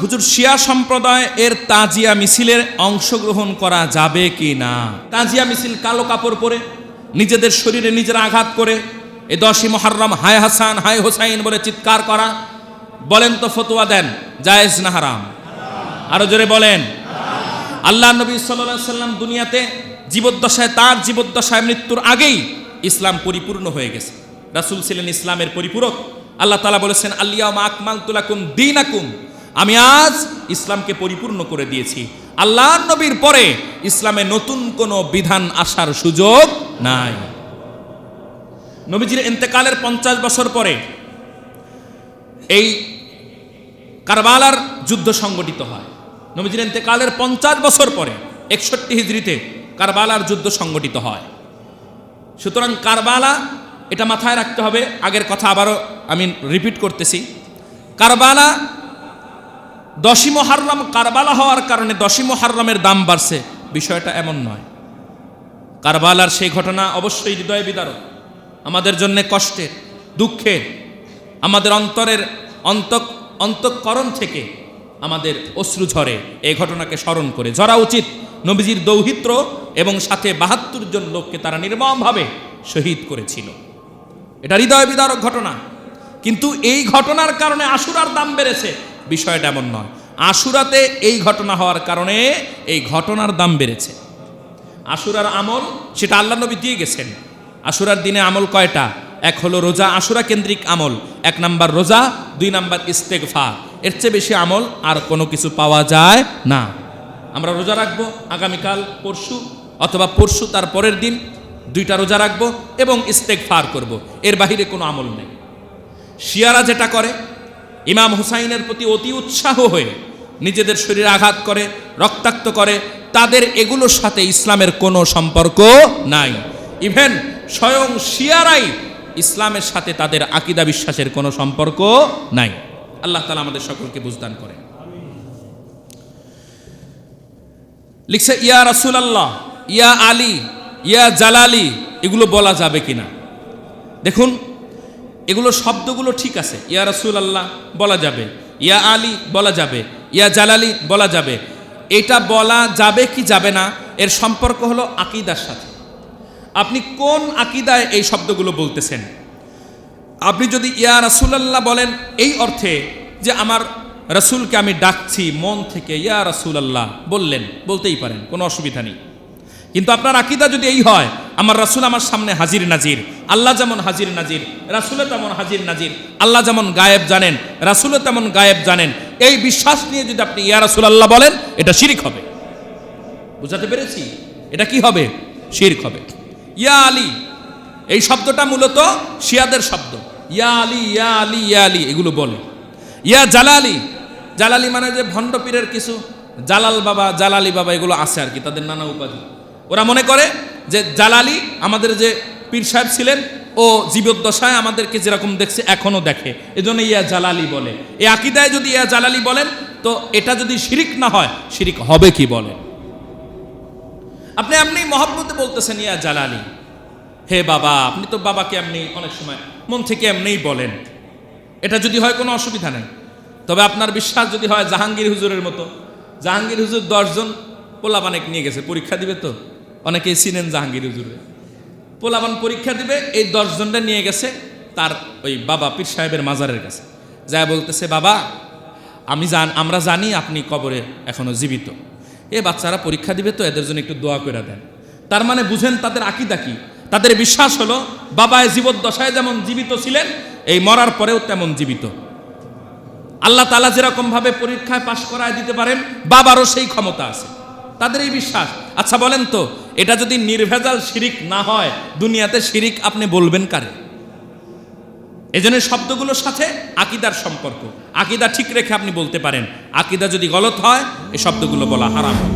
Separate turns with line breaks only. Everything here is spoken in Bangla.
হুজুর, শিয়া সম্প্রদায় এর তাজিয়া মিছিলের অংশগ্রহণ করা যাবে কি না? তাজিয়া মিছিল কালো কাপড় পরে, নিজেদের শরীরে নিজেরা আঘাত করে, এ দশই মহারম হায় হাসান, হায় হোসাইন বলে চিৎকার করা। বলেন তো ফতোয়া দেন, জায়েজ না হারাম? আরও জোরে বলেন। আল্লাহ নবী সাল্লাম দুনিয়াতে জীবদ্দশায়, তার জীবদ্দশায় মৃত্যুর আগেই ইসলাম পরিপূর্ণ হয়ে গেছে। রাসূল ছিলেন ইসলামের পরিপূরক। আল্লাহ তালা বলেছেন আল্লিয়া আকমাল তুলাকুম দিন আকুম আমি আজ ইসলামকে পরিপূর্ণ করে দিয়েছি। আল্লাহ নবীর পরে ইসলামে নতুন কোনো বিধান আসার সুযোগ নাই। নবীজির ইন্তেকালের পঞ্চাশ বছর পরে এই কারবালার যুদ্ধ সংগঠিত হয়। নবীজির ইন্তেকালের পঞ্চাশ বছর পরে একষট্টি হিজড়িতে কারবালার যুদ্ধ সংগঠিত হয়। সুতরাং কারবালা, এটা মাথায় রাখতে হবে। আগের কথা আবারও আমি রিপিট করতেছি। কারবালা দশই মহারম কারবালা হওয়ার কারণে দশই মহারমের দাম বাড়ছে। বিষয়টা এমন নয়। কারবালার সেই ঘটনা অবশ্যই হৃদয় বিদারক। আমাদের জন্য কষ্টের, দুঃখের, আমাদের অন্তরের অন্ত অন্তঃকরণ থেকে আমাদের অশ্রু ঝরে। এই ঘটনাকে স্মরণ করে ঝরা উচিত নবীজির দৌহিত্র এবং সাথে বাহাত্তর জন লোককে তারা নির্মমভাবে শহীদ করেছিল। এটা হৃদয় বিদারক ঘটনা। কিন্তু এই ঘটনার কারণে আশুরার দাম বেড়েছে। বিষয়টা এমন নয়। আশুরাতে এই ঘটনা হওয়ার কারণে এই ঘটনার দাম বেড়েছে। আশুরার আমল, সেটা আল্লাহ নবী দিয়ে গেছেন। আশুরার দিনে আমল কয়টা? এক হলো রোজা, আশুরা কেন্দ্রিক আমল। এক নাম্বার রোজা, দুই নাম্বার ইস্তেকফা এর চেয়ে বেশি আমল আর কোনো কিছু পাওয়া যায় না। আমরা রোজা রাখব আগামীকাল, পরশু অথবা পরশু তার পরের দিন দুইটা রোজা রাখব এবং ইস্তেকফার করব। এর বাহিরে কোনো আমল নেই। শিয়ারা যেটা করে ইমাম হুসাইনের প্রতি অতি উৎসাহ হয়ে নিজেদের শরীরে আঘাত করে, রক্তাক্ত করে, তাদের এগুলোর সাথে ইসলামের কোনো সম্পর্ক নাই। ইভেন স্বয়ং শিয়ারাই ইসলামের সাথে তাদের আকিদা বিশ্বাসের কোনো সম্পর্ক নাই। আল্লাহ তালা আমাদের সকলকে বুঝদান করে লিখছে, ইয়া রাসুল আল্লাহ ইয়া আলী, ইয়া জালালি, এগুলো বলা যাবে কিনা? দেখুন এগুলো শব্দগুলো ঠিক আছে। ইয়া রাসুল আল্লাহ বলা যাবে। ইয়া আলী বলা যাবে। ইয়া জালালি বলা যাবে। এটা বলা যাবে কি যাবে না, এর সম্পর্ক হলো আকিদার সাথে। আপনি কোন আকিদায় এই শব্দগুলো বলতেছেন? আপনি যদি ইয়া রাসুলাল্লাহ বলেন এই অর্থে যে আমার রাসূলকে আমি ডাকছি মন থেকে, ইয়া রাসূলাল্লাহ বললেন, বলতেই পারেন, কোনো অসুবিধা নেই। কিন্তু আপনার আকিদা যদি এই হয়, আমার রাসূল আমার সামনে হাজির নাজির আল্লাহ যেমন হাজির নাজির, রাসূলও তেমন হাজির নাজির। আল্লাহ যেমন গায়েব জানেন, রাসূলও তেমন গায়েব জানেন। এই বিশ্বাস নিয়ে যদি আপনি ইয়া রাসুল আল্লাহ বলেন, এটা শিরিক হবে। বুঝাতে পেরেছি? এটা কি হবে? শিরক হবে। ইয়া আলী, এই শব্দটা মূলত শিয়াদের শব্দ। ইয়া আলী ইয়া আলী ইয়া আলী, এগুলো বলে। ইয়া জালালি জালালি মানে যে ভণ্ড পীরের কিছু। জালাল বাবা, জালালি বাবা, এগুলো আছে আর কি, তাদের নানা উপাধি। ওরা মনে করে যে জালালি আমাদের যে পীর সাহেব ছিলেন, ও জীবদ্দশায় আমাদেরকে যেরকম দেখছে এখনও দেখে। এজন্য ইয়া জালালি বলে। এই আকিদায় যদি ইয়া জালালি বলেন, তো এটা যদি শিরিক না হয়, শিরিক হবে কি বলে? আপনি আপনি মহব্বতে বলতেছেন ইয়া জালালি। হে বাবা, আপনি তো বাবাকে এমনি অনেক সময় মন থেকে এমনিই বলেন। এটা যদি হয় কোনো অসুবিধা নেই। তবে আপনার বিশ্বাস যদি হয় জাহাঙ্গীর হুজুরের মতো, জাহাঙ্গীর হুজুর দশজন পোলাপানেক নিয়ে গেছে, পরীক্ষা দিবে তো? অনেকেই চিনেন জাহাঙ্গীর হুজুরে পোলাপান পরীক্ষা দিবে, এই দশজনটা নিয়ে গেছে তার ওই বাবা পীর সাহেবের মাজারের কাছে। যা বলতেছে, বাবা, আমি জান, আমরা জানি আপনি কবরে এখনও জীবিত। এ বাচ্চারা পরীক্ষা দিবে তো, এদের জন্য একটু দোয়া করে দেন। তার মানে বুঝেন তাদের আকিদা কি? তাদের বিশ্বাস হলো বাবায় জীবদ্দশায় যেমন জীবিত ছিলেন, এই মরার পরেও তেমন জীবিত। আল্লাহ তালা যেরকম ভাবে পরীক্ষায় পাশ করায় দিতে পারেন, বাবারও সেই ক্ষমতা আছে। তাদের এই বিশ্বাস। আচ্ছা বলেন তো, এটা যদি নির্ভেজাল শিরিক না হয়, দুনিয়াতে শিরিক আপনি বলবেন কারে? এজন্য শব্দগুলোর সাথে আকিদার সম্পর্ক। আকিদা ঠিক রেখে আপনি বলতে পারেন। আকিদা যদি গলত হয়, এই শব্দগুলো বলা হারাম।